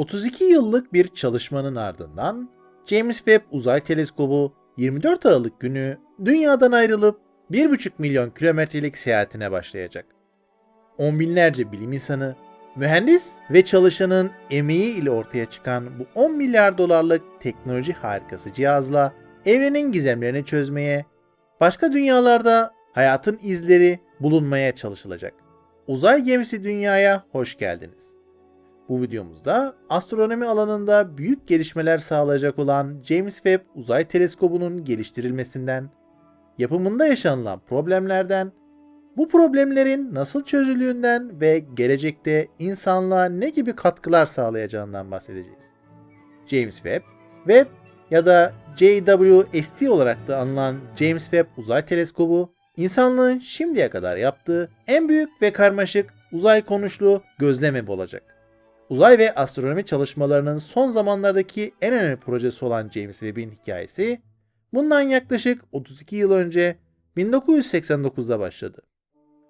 32 yıllık bir çalışmanın ardından James Webb Uzay Teleskobu 24 Aralık günü dünyadan ayrılıp 1,5 milyon kilometrelik seyahatine başlayacak. On binlerce bilim insanı, mühendis ve çalışanın emeği ile ortaya çıkan bu 10 milyar dolarlık teknoloji harikası cihazla evrenin gizemlerini çözmeye, başka dünyalarda hayatın izleri bulunmaya çalışılacak. Uzay gemisi dünyaya hoş geldiniz. Bu videomuzda astronomi alanında büyük gelişmeler sağlayacak olan James Webb Uzay Teleskobu'nun geliştirilmesinden, yapımında yaşanılan problemlerden, bu problemlerin nasıl çözüldüğünden ve gelecekte insanlığa ne gibi katkılar sağlayacağından bahsedeceğiz. James Webb, Webb ya da JWST olarak da anılan James Webb Uzay Teleskobu, insanlığın şimdiye kadar yaptığı en büyük ve karmaşık uzay konuşlu gözlem olacak. Uzay ve astronomi çalışmalarının son zamanlardaki en önemli projesi olan James Webb'in hikayesi, bundan yaklaşık 32 yıl önce 1989'da başladı.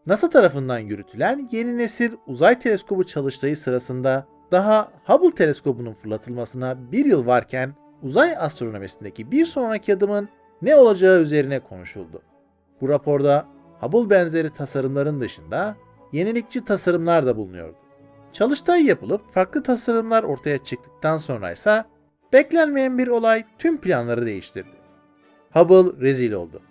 NASA tarafından yürütülen yeni nesil uzay teleskobu çalıştayı sırasında daha Hubble teleskobunun fırlatılmasına bir yıl varken uzay astronomisindeki bir sonraki adımın ne olacağı üzerine konuşuldu. Bu raporda Hubble benzeri tasarımların dışında yenilikçi tasarımlar da bulunuyordu. Çalıştay yapılıp farklı tasarımlar ortaya çıktıktan sonra ise beklenmeyen bir olay tüm planları değiştirdi. Hubble rezil oldu.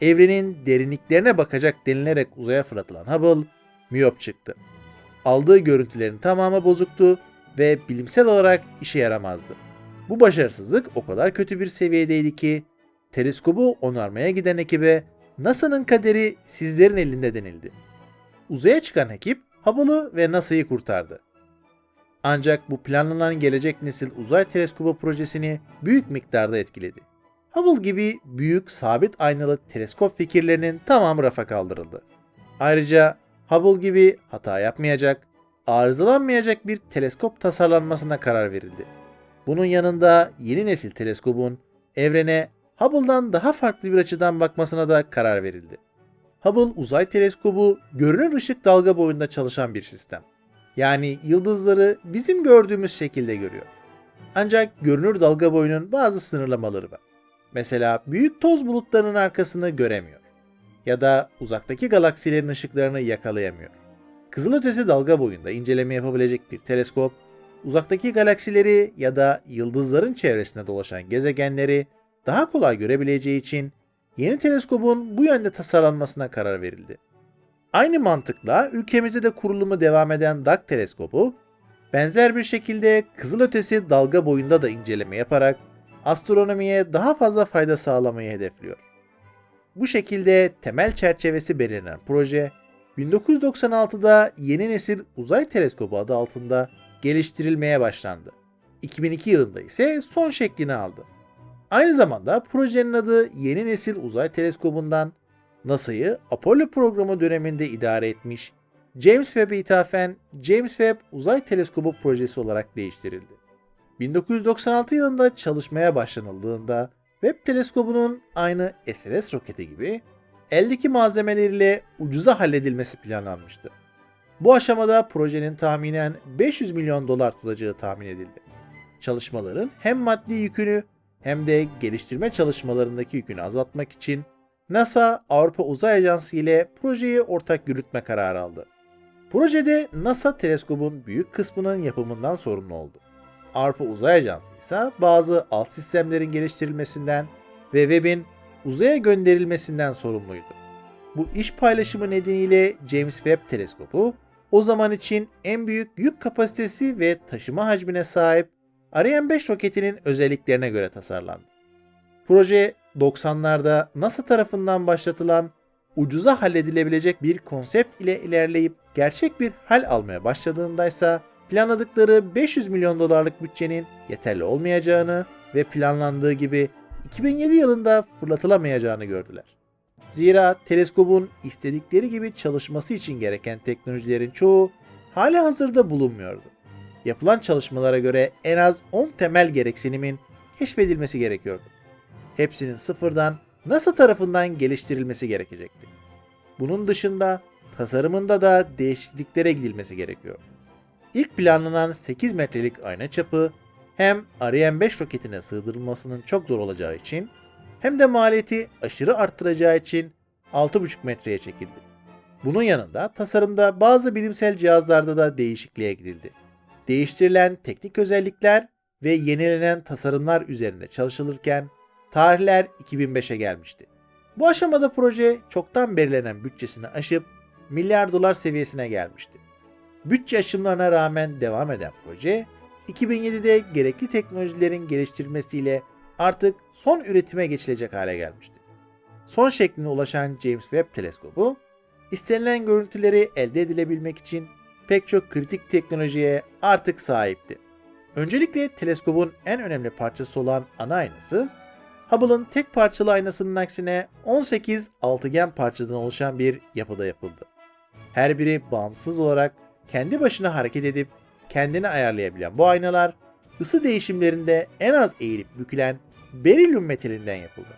Evrenin derinliklerine bakacak denilerek uzaya fırlatılan Hubble miyop çıktı. Aldığı görüntülerin tamamı bozuktu ve bilimsel olarak işe yaramazdı. Bu başarısızlık o kadar kötü bir seviyedeydi ki teleskobu onarmaya giden ekibe NASA'nın kaderi sizlerin elinde denildi. Uzaya çıkan ekip Hubble'ı ve NASA'yı kurtardı. Ancak bu planlanan gelecek nesil uzay teleskobu projesini büyük miktarda etkiledi. Hubble gibi büyük sabit aynalı teleskop fikirlerinin tamamı rafa kaldırıldı. Ayrıca Hubble gibi hata yapmayacak, arızalanmayacak bir teleskop tasarlanmasına karar verildi. Bunun yanında yeni nesil teleskobun evrene Hubble'dan daha farklı bir açıdan bakmasına da karar verildi. Hubble uzay teleskobu görünür ışık dalga boyunda çalışan bir sistem. Yani yıldızları bizim gördüğümüz şekilde görüyor. Ancak görünür dalga boyunun bazı sınırlamaları var. Mesela büyük toz bulutlarının arkasını göremiyor. Ya da uzaktaki galaksilerin ışıklarını yakalayamıyor. Kızılötesi dalga boyunda inceleme yapabilecek bir teleskop, uzaktaki galaksileri ya da yıldızların çevresinde dolaşan gezegenleri daha kolay görebileceği için yeni teleskobun bu yönde tasarlanmasına karar verildi. Aynı mantıkla ülkemizde de kurulumu devam eden DAK teleskobu, benzer bir şekilde kızılötesi dalga boyunda da inceleme yaparak astronomiye daha fazla fayda sağlamayı hedefliyor. Bu şekilde temel çerçevesi belirlenen proje, 1996'da yeni nesil uzay teleskobu adı altında geliştirilmeye başlandı. 2002 yılında ise son şeklini aldı. Aynı zamanda projenin adı yeni nesil uzay teleskobundan NASA'yı Apollo programı döneminde idare etmiş James Webb'e ithafen James Webb Uzay Teleskobu projesi olarak değiştirildi. 1996 yılında çalışmaya başlanıldığında Webb teleskobunun aynı SLS roketi gibi eldeki malzemeleriyle ucuza halledilmesi planlanmıştı. Bu aşamada projenin tahminen 500 milyon dolar tutacağı tahmin edildi. Çalışmaların hem maddi yükünü hem de geliştirme çalışmalarındaki yükünü azaltmak için NASA Avrupa Uzay Ajansı ile projeyi ortak yürütme kararı aldı. Projede NASA teleskobun büyük kısmının yapımından sorumlu oldu. Avrupa Uzay Ajansı ise bazı alt sistemlerin geliştirilmesinden ve Webb'in uzaya gönderilmesinden sorumluydu. Bu iş paylaşımı nedeniyle James Webb teleskobu o zaman için en büyük yük kapasitesi ve taşıma hacmine sahip Ariane 5 roketinin özelliklerine göre tasarlandı. Proje 90'larda NASA tarafından başlatılan ucuza halledilebilecek bir konsept ile ilerleyip gerçek bir hal almaya başladığında ise planladıkları 500 milyon dolarlık bütçenin yeterli olmayacağını ve planlandığı gibi 2007 yılında fırlatılamayacağını gördüler. Zira teleskobun istedikleri gibi çalışması için gereken teknolojilerin çoğu hali hazırda bulunmuyordu. Yapılan çalışmalara göre en az 10 temel gereksinimin keşfedilmesi gerekiyordu. Hepsinin sıfırdan NASA tarafından geliştirilmesi gerekecekti. Bunun dışında tasarımında da değişikliklere gidilmesi gerekiyor. ilk planlanan 8 metrelik ayna çapı hem Ariane 5 roketine sığdırılmasının çok zor olacağı için hem de maliyeti aşırı arttıracağı için 6,5 metreye çekildi. Bunun yanında tasarımda bazı bilimsel cihazlarda da değişikliğe gidildi. Değiştirilen teknik özellikler ve yenilenen tasarımlar üzerinde çalışılırken tarihler 2005'e gelmişti. Bu aşamada proje çoktan belirlenen bütçesini aşıp milyar dolar seviyesine gelmişti. Bütçe aşımlarına rağmen devam eden proje, 2007'de gerekli teknolojilerin geliştirilmesiyle artık son üretime geçilecek hale gelmişti. Son şekline ulaşan James Webb Teleskobu, istenilen görüntüleri elde edilebilmek için pek çok kritik teknolojiye artık sahipti. Öncelikle teleskobun en önemli parçası olan ana aynası, Hubble'ın tek parçalı aynasının aksine 18 altıgen parçadan oluşan bir yapıda yapıldı. Her biri bağımsız olarak kendi başına hareket edip kendini ayarlayabilen bu aynalar ısı değişimlerinde en az eğilip bükülen berilyum metalinden yapıldı.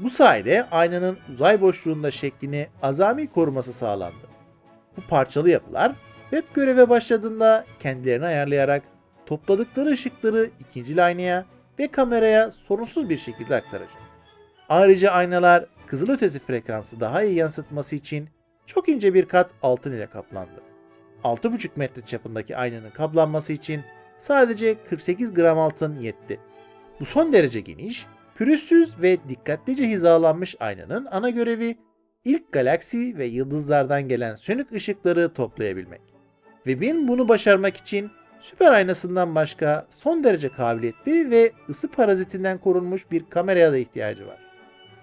Bu sayede aynanın uzay boşluğunda şeklini azami koruması sağlandı. Bu parçalı yapılar web göreve başladığında kendilerini ayarlayarak topladıkları ışıkları ikinci aynaya ve kameraya sorunsuz bir şekilde aktaracak. Ayrıca aynalar kızılötesi frekansı daha iyi yansıtması için çok ince bir kat altın ile kaplandı. 6,5 metre çapındaki aynanın kaplanması için sadece 48 gram altın yetti. Bu son derece geniş, pürüzsüz ve dikkatlice hizalanmış aynanın ana görevi ilk galaksi ve yıldızlardan gelen sönük ışıkları toplayabilmek. Webb'in bunu başarmak için süper aynasından başka son derece kabiliyetli ve ısı parazitinden korunmuş bir kameraya da ihtiyacı var.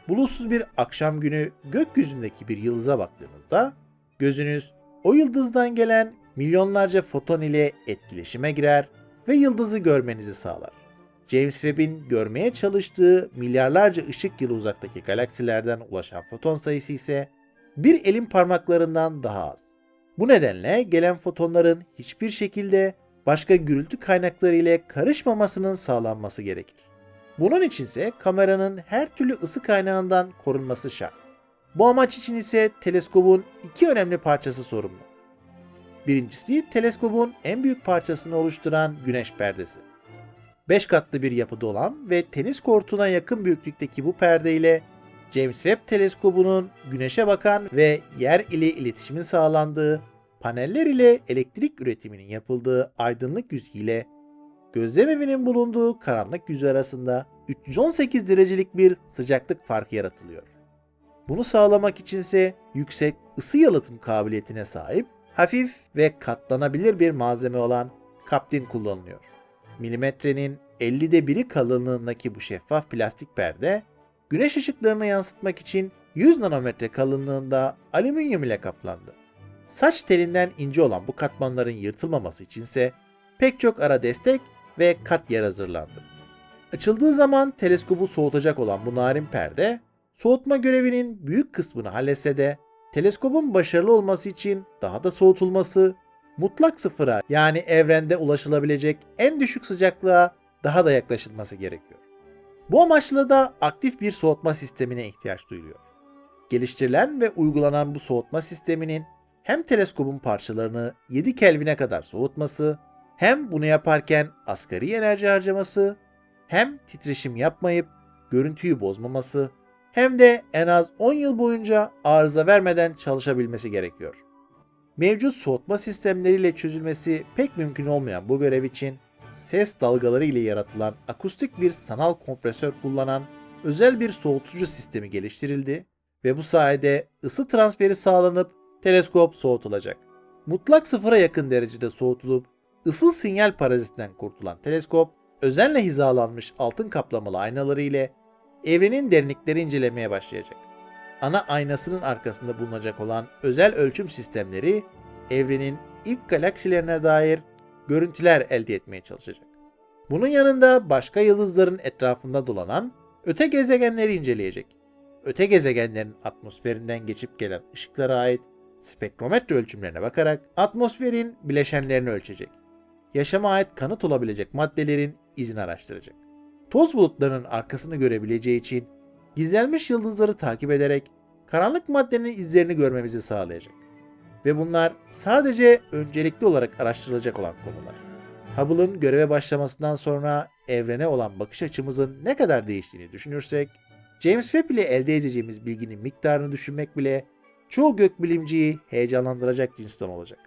Bulutsuz bir akşam günü gökyüzündeki bir yıldıza baktığınızda gözünüz o yıldızdan gelen milyonlarca foton ile etkileşime girer ve yıldızı görmenizi sağlar. James Webb'in görmeye çalıştığı milyarlarca ışık yılı uzaktaki galaksilerden ulaşan foton sayısı ise bir elin parmaklarından daha az. Bu nedenle gelen fotonların hiçbir şekilde başka gürültü kaynakları ile karışmamasının sağlanması gerekir. Bunun içinse kameranın her türlü ısı kaynağından korunması şart. Bu amaç için ise teleskobun iki önemli parçası sorumlu. Birincisi teleskobun en büyük parçasını oluşturan güneş perdesi. 5 katlı bir yapıda olan ve tenis kortuna yakın büyüklükteki bu perde ile James Webb teleskobunun güneşe bakan ve yer ile iletişimin sağlandığı, paneller ile elektrik üretiminin yapıldığı aydınlık yüzeyiyle gözlem evinin bulunduğu karanlık yüzey arasında 318 derecelik bir sıcaklık farkı yaratılıyor. Bunu sağlamak içinse yüksek ısı yalıtım kabiliyetine sahip, hafif ve katlanabilir bir malzeme olan kaptin kullanılıyor. Milimetrenin 50'de biri kalınlığındaki bu şeffaf plastik perde, güneş ışıklarını yansıtmak için 100 nanometre kalınlığında alüminyum ile kaplandı. Saç telinden ince olan bu katmanların yırtılmaması içinse pek çok ara destek ve kat yer hazırlandı. Açıldığı zaman teleskobu soğutacak olan bu narin perde, soğutma görevinin büyük kısmını halletse de teleskobun başarılı olması için daha da soğutulması, mutlak sıfıra yani evrende ulaşılabilecek en düşük sıcaklığa daha da yaklaşılması gerekiyor. Bu amaçla da aktif bir soğutma sistemine ihtiyaç duyuluyor. Geliştirilen ve uygulanan bu soğutma sisteminin hem teleskobun parçalarını 7 Kelvin'e kadar soğutması, hem bunu yaparken asgari enerji harcaması, hem titreşim yapmayıp görüntüyü bozmaması, hem de en az 10 yıl boyunca arıza vermeden çalışabilmesi gerekiyor. Mevcut soğutma sistemleriyle çözülmesi pek mümkün olmayan bu görev için ses dalgaları ile yaratılan akustik bir sanal kompresör kullanan özel bir soğutucu sistemi geliştirildi ve bu sayede ısı transferi sağlanıp teleskop soğutulacak. Mutlak sıfıra yakın derecede soğutulup ısı sinyal parazitinden kurtulan teleskop özenle hizalanmış altın kaplamalı aynaları ile evrenin derinlikleri incelemeye başlayacak. Ana aynasının arkasında bulunacak olan özel ölçüm sistemleri evrenin ilk galaksilerine dair görüntüler elde etmeye çalışacak. Bunun yanında başka yıldızların etrafında dolanan öte gezegenleri inceleyecek. Öte gezegenlerin atmosferinden geçip gelen ışıklara ait spektrometre ölçümlerine bakarak atmosferin bileşenlerini ölçecek. Yaşama ait kanıt olabilecek maddelerin izini araştıracak. Toz bulutlarının arkasını görebileceği için gizlenmiş yıldızları takip ederek karanlık maddenin izlerini görmemizi sağlayacak. Ve bunlar sadece öncelikli olarak araştırılacak olan konular. Hubble'ın göreve başlamasından sonra evrene olan bakış açımızın ne kadar değiştiğini düşünürsek, James Webb ile elde edeceğimiz bilginin miktarını düşünmek bile çoğu gökbilimciyi heyecanlandıracak cinsten olacak.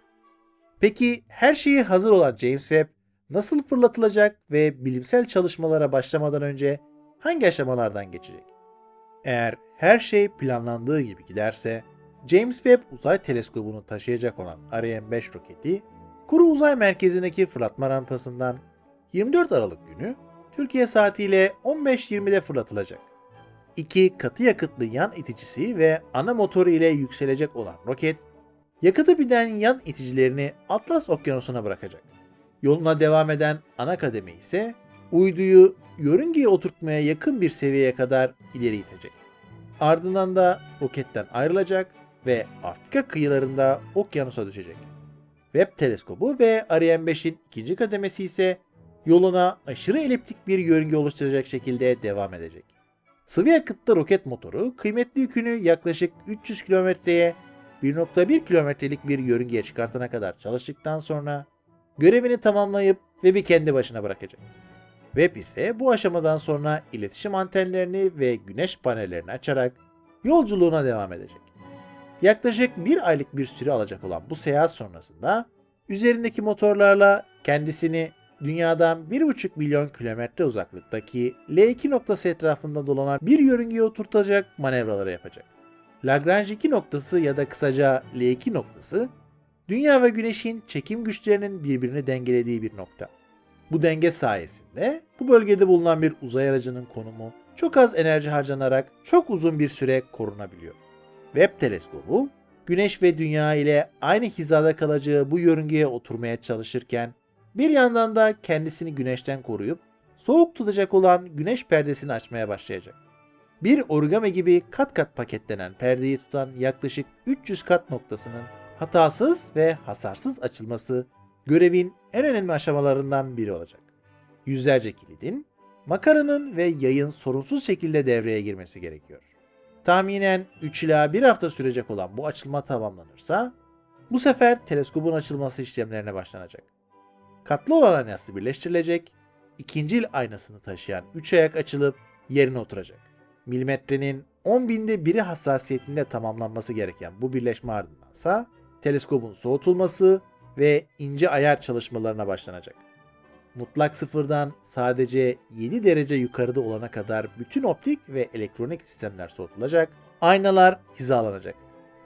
Peki her şeyi hazır olan James Webb nasıl fırlatılacak ve bilimsel çalışmalara başlamadan önce hangi aşamalardan geçecek? Eğer her şey planlandığı gibi giderse, James Webb Uzay Teleskobu'nu taşıyacak olan Ariane 5 roketi, Kuru Uzay Merkezi'ndeki fırlatma rampasından 24 Aralık günü Türkiye saatiyle 15.20'de fırlatılacak. İki katı yakıtlı yan iticisi ve ana motoru ile yükselecek olan roket, yakıtı binen yan iticilerini Atlas Okyanusu'na bırakacak. Yoluna devam eden ana kademe ise uyduyu yörüngeye oturtmaya yakın bir seviyeye kadar ileri itecek. Ardından da roketten ayrılacak ve Afrika kıyılarında okyanusa düşecek. Webb teleskobu ve Ariane 5'in ikinci kademesi ise yoluna aşırı eliptik bir yörünge oluşturacak şekilde devam edecek. Sıvı yakıtlı roket motoru kıymetli yükünü yaklaşık 300 kilometreye 1.1 kilometrelik bir yörüngeye çıkartana kadar çalıştıktan sonra görevini tamamlayıp Webb'i kendi başına bırakacak. Webb ise bu aşamadan sonra iletişim antenlerini ve güneş panellerini açarak yolculuğuna devam edecek. Yaklaşık bir aylık bir süre alacak olan bu seyahat sonrasında üzerindeki motorlarla kendisini dünyadan 1,5 milyon kilometre uzaklıktaki L2 noktası etrafında dolanan bir yörüngeye oturtacak manevraları yapacak. Lagrange 2 noktası ya da kısaca L2 noktası, Dünya ve Güneş'in çekim güçlerinin birbirini dengelediği bir nokta. Bu denge sayesinde bu bölgede bulunan bir uzay aracının konumu çok az enerji harcanarak çok uzun bir süre korunabiliyor. Webb teleskobu, Güneş ve Dünya ile aynı hizada kalacağı bu yörüngeye oturmaya çalışırken bir yandan da kendisini güneşten koruyup soğuk tutacak olan güneş perdesini açmaya başlayacak. Bir origami gibi kat kat paketlenen perdeyi tutan yaklaşık 300 kat noktasının hatasız ve hasarsız açılması görevin en önemli aşamalarından biri olacak. Yüzlerce kilidin, makaranın ve yayın sorunsuz şekilde devreye girmesi gerekiyor. Tahminen 3 ila 1 hafta sürecek olan bu açılma tamamlanırsa bu sefer teleskobun açılması işlemlerine başlanacak. Katlı olan aynası birleştirilecek, ikincil aynasını taşıyan 3 ayak açılıp yerine oturacak. Milimetrenin 10 binde biri hassasiyetinde tamamlanması gereken bu birleşme ardındansa teleskobun soğutulması ve ince ayar çalışmalarına başlanacak. Mutlak sıfırdan sadece 7 derece yukarıda olana kadar bütün optik ve elektronik sistemler soğutulacak, aynalar hizalanacak.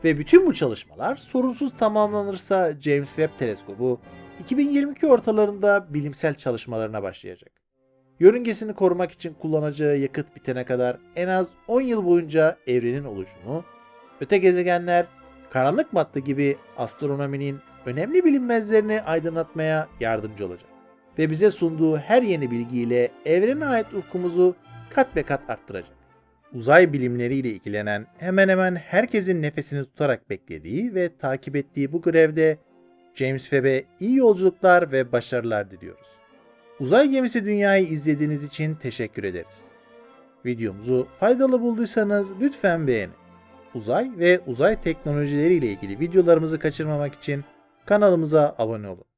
Ve bütün bu çalışmalar sorunsuz tamamlanırsa James Webb teleskobu 2022 ortalarında bilimsel çalışmalarına başlayacak. Yörüngesini korumak için kullanacağı yakıt bitene kadar en az 10 yıl boyunca evrenin oluşumu, öte gezegenler, karanlık madde gibi astronominin önemli bilinmezlerini aydınlatmaya yardımcı olacak. Ve bize sunduğu her yeni bilgiyle evrene ait ufkumuzu kat be kat arttıracak. Uzay bilimleriyle ilgilenen hemen hemen herkesin nefesini tutarak beklediği ve takip ettiği bu grevde James Webb'e iyi yolculuklar ve başarılar diliyoruz. Uzay gemisi dünyayı izlediğiniz için teşekkür ederiz. Videomuzu faydalı bulduysanız lütfen beğenin. Uzay ve uzay teknolojileri ile ilgili videolarımızı kaçırmamak için kanalımıza abone olun.